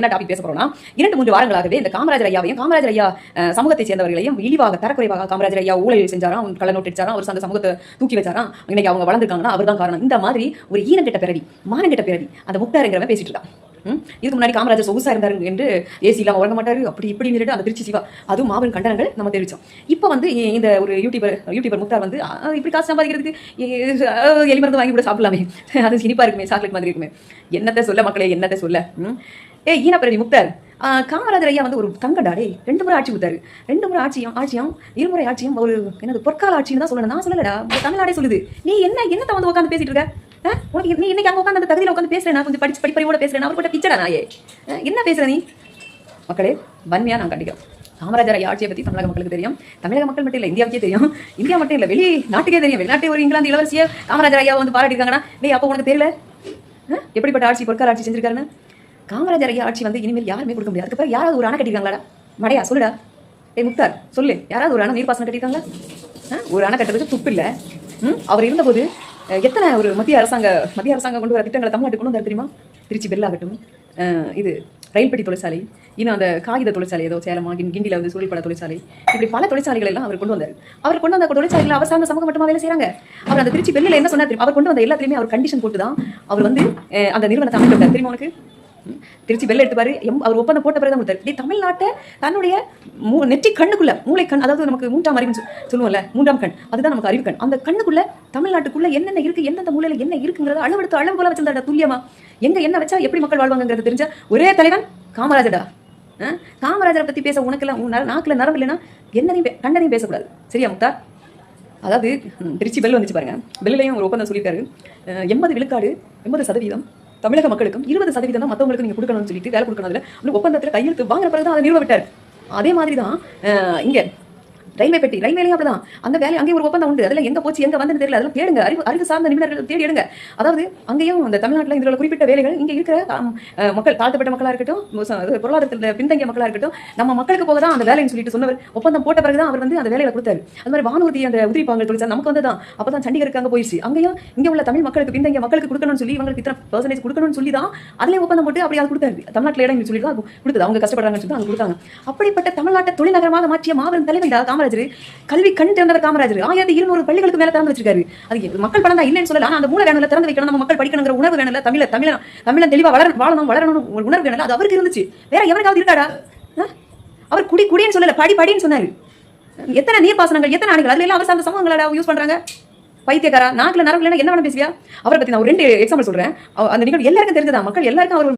என்ன டாபிக் பேச போறோம்னா இரண்டு மூன்று வாரங்களாகவே இந்த காமராஜர் ஐயாவையும் காமராஜர் ஐயா சமூகத்தை சேர்ந்தவர்களையும் இழிவாக தரக்குறைவாக காமராஜர் ஐயா ஊழல் செஞ்சாராம் அவங்க கள்ள நோட்டு அடிச்சாராம் அவர் அந்த சமூகத்தை தூக்கி வச்சாராம் இன்னைக்கு அவங்க வளர்ந்துருக்காங்கன்னா அவர்தான் காரணம். இந்த மாதிரி ஒரு ஈரங்கிட்ட பிறவி மானங்கிட்ட பிறவி அந்த முக்தாருங்கிறவன் பேசிட்டு இருக்கான். இதுக்கு முன்னாடி காமராஜர் சொகுசா இருந்தார் என்று ஏசி இல்லாம உறங்க மாட்டாரு அப்படி இப்படி சொல்லிட்டு அந்த திருச்சி சிவா அதுவும் மாபெரும் கண்டனங்கள் நம்ம தெரிவிச்சோம். இப்போ வந்து இந்த ஒரு யூடியூபர் யூடியூபர் முக்தார் வந்து இப்படி காசு சம்பாதிக்கிறதுக்கு எலிமருந்து எலி மருந்து வாங்கி கூட சாப்பிடலாமே. அது சினிப்பா இருக்குமே சாக்லேட் மாதிரி இருக்குமே. என்னத்தை சொல்ல மக்களே என்னத்தை சொல்ல? ஏ ஈனா பிறவி முக்தார். காமராஜர் ஐயா வந்து ஒரு தங்கடா டேய் ரெண்டு முறை ஆட்சி கொடுத்தாரு. ரெண்டு முறை ஆட்சியும் ஆட்சியும் இருமுறை ஆட்சியும் ஒரு என்னது பொற்கால ஆட்சின்னு தான் சொல்லணும். நான் சொல்லலடா தமிழ்நாடே சொல்லுது. நீ என்ன என்னத்த வந்து உட்காந்து பேசிட்டு இருக்க? உனக்கு நீ இன்னைக்கு அங்க உட்காந்து அந்த தகுதியில உட்காந்து பேசுறேன் நான் கொஞ்சம் படிச்சு படிப்பறிவோட பேசுறேன் அவர் கூட பிச்சடா நாயே. என்ன பேசுற நீ? மக்களே வன்மையா நான் கண்டிக்கிறோம். காமராஜர் ஐயா ஆட்சியை பத்தி தமிழக மக்களுக்கு தெரியும். தமிழக மக்கள் மட்டும் இல்ல இந்தியாவுக்கே தெரியும். இந்தியா மட்டும் இல்ல வெளி நாட்டுக்கே தெரியும். வெளிநாட்டு ஒரு இங்கிலாந்து இளவரசியை காமராஜர் ஐயா வந்து பாராட்டிருக்காங்கன்னா நீ அப்போ உனக்கு தெரியல? எப்படிப்பட்ட ஆட்சி பொற்கால ஆட்சி செஞ்சிருக்காருன்னு? காமராஜர் ஐயா ஆட்சி வந்து இனிமேல் யாருமே கொடுக்க முடியாது. அதுக்கப்புறம் யாராவது ஒரு அணை கட்டிருக்காங்களாடா? மடையா சொல்லுடா. ஏ முக்தார் சொல்லு. யாராவது ஒரு அணை நீர்ப்பாசனம் கட்டியிருக்காங்களா ஆ? ஒரு அணை கட்டுறதுக்கு துப்பு இல்லை. ம் அவர் இருந்தபோது எத்தனை ஒரு மத்திய அரசாங்க மத்திய அரசாங்கம் கொண்டு வர திட்டங்களை தமிழ்நாட்டுக்கு கொண்டு வந்தார் தெரியுமா? திருச்சி பெல்லாகட்டும் இது ரயில்பெட்டி தொழிற்சாலை இன்னும் அந்த காகித தொழிற்சாலை ஏதோ சேலமா கிண்டியில் வந்து சூழிப்பட தொழிற்சாலை இப்படி பல தொழிற்சாலைகள் எல்லாம் அவர் கொண்டு வந்தார். அவர் கொண்டு வந்த தொழிற்சாலைகள் அவர் சார்ந்த சமூகம் மட்டுமா வேலை செய்கிறாங்க அவர் அந்த திருச்சி பெல்லில் என்ன சொன்னார் தெரியும்? அவர் கொண்டு வந்த எல்லாத்துலையுமே அவர் கண்டிஷன் போட்டு தான் அவர் வந்து அந்த நிறுவனத்தை அமைக்க தெரியுமா உனக்கு? திருச்சி பெல்ல எடுத்து பாரு எம் அவர் ஒப்பந்தம் போட்ட பிறகு தான் கொடுத்தாரு தமிழ்நாட்டை தன்னுடைய மூ நெற்றி கண்ணுக்குள்ள மூளை கண் அதாவது நமக்கு மூன்றாம் அறிவுன்னு சொல்லுவோம்ல மூன்றாம் கண் அதுதான் நமக்கு அறிவு கண். அந்த கண்ணுக்குள்ள தமிழ்நாட்டுக்குள்ள என்னென்ன இருக்கு எந்தெந்த மூலையில என்ன இருக்குங்கிறத அளவெடுத்து அளவு போல வச்சிருந்தாடா துல்லியமா. எங்க என்ன வச்சா எப்படி மக்கள் வாழ்வாங்கிறது தெரிஞ்ச ஒரே தலைவன் காமராஜடா காமராஜரை பத்தி பேச உனக்கெல்லாம் உன் நாக்குல நரம்பு இல்லைன்னா என்னதையும் பே- பேசக்கூடாது. சரியா முக்தா? அதாவது திருச்சி பெல் வந்துச்சு பாருங்க. பெல்லையும் ஒரு ஒப்பந்தம் சொல்லியிருக்காரு. எண்பது விழுக்காடு எண்பது சதவீதம் தமிழக மக்களுக்கும் இருபது சதவீதம் தான் மற்றவங்களுக்கு நீங்க கொடுக்கணும்னு சொல்லிட்டு வேலை கொடுக்கணும் அதுல ஒப்பந்தத்தில் கையெழுத்து வாங்குற பிறகு தான் அதை நிறுவ விட்டார். அதே மாதிரி தான் அஹ், இங்க ரயில்வே பெட்டி ரயில்வேலையும் அப்படிதான். அந்த வேலை அங்கேயும் ஒரு ஒப்பந்தம் உண்டு. அதில் எங்க போச்சு எங்க வந்துன்னு தெரியல. அதெல்லாம் தேடுங்க. அறிவு அறிவு சார்ந்த நிபுணர்கள் தேடி எடுங்க அதாவது அங்கேயும் அந்த தமிழ்நாட்டில் இதில் குறிப்பிட்ட வேலைகள் இங்க இருக்கிற மக்கள் தாழ்த்தப்பட்ட மக்களா இருக்கட்டும் பொருளாதாரத்தில் பின்தங்கிய மக்களா இருக்கட்டும் நம்ம மக்களுக்கு போக தான் அந்த வேலைன்னு சொல்லிட்டு சொன்னவர். ஒப்பந்தம் போட்ட பிறகு தான் அவர் வந்து அந்த வேலையில கொடுத்தாரு. அது மாதிரி வானூர்தி அந்த உதிரி பாங்கள் தொழிற்சாலை நமக்கு வந்து தான் அப்பதான் சண்டிகருக்கு அங்க போயிடுச்சு அங்கேயும் இங்க உள்ள தமிழ் மக்களுக்கு பின்தங்கிய மக்களுக்கு கொடுக்கணும்னு சொல்லி இவங்களுக்கு இத்தனை பர்சன்டேஜ் கொடுக்கணும்னு சொல்லி தான் அதுலயே ஒப்பந்தம் போட்டு அப்படி அது கொடுத்தாரு. தமிழ்நாட்டில் இடம் சொல்லி தான் கொடுத்தது. அவங்க கஷ்டப்படுறாங்கன்னு சொல்லி தான் அது கொடுத்தாங்க. அப்படிப்பட்ட தமிழ்நாட்டை தொழில்நகரமாக மாற்றிய மாபெரும் தலைவன்டா காமராஜர் கல்வி கண் திறந்தவர் காமராஜர். ஆயிரத்தி இருநூறு பள்ளிகளுக்கு மேல திறந்து வச்சிருக்காரு. அது மக்கள் பணம் தான் இல்லைன்னு சொல்லல. ஆனா அந்த மூல வேணும்ல திறந்து வைக்கணும் நம்ம மக்கள் படிக்கணுங்கிற உணர்வு வேணும்ல. தமிழ தமிழன் தமிழன் தெளிவா வளர வாழணும் வளரணும் உணர்வு வேணும்ல. அது அவருக்கு இருந்துச்சு. வேற எவனுக்காவது இருக்காடா? அவர் குடி குடின்னு சொல்லல படி படின்னு சொன்னாரு. எத்தனை நீர்ப்பாசனங்கள் எத்தனை அணைகள் அதுல எல்லாம் அவர் சார்ந்த சமூகங்களா யூஸ் பண்றாங்க? பைத்தியக்காரா? நாக்குல நரம்புல என்ன வேணும் பேசுவியா? அவரை பத்தி நான் ஒரு ரெண்டு எக்ஸாம்பிள் சொல்றேன். அந்த நிகழ்வு எல்லாருக்கும் தெரிஞ்சதா? மக்கள் எல்லாருக்கும் அவர்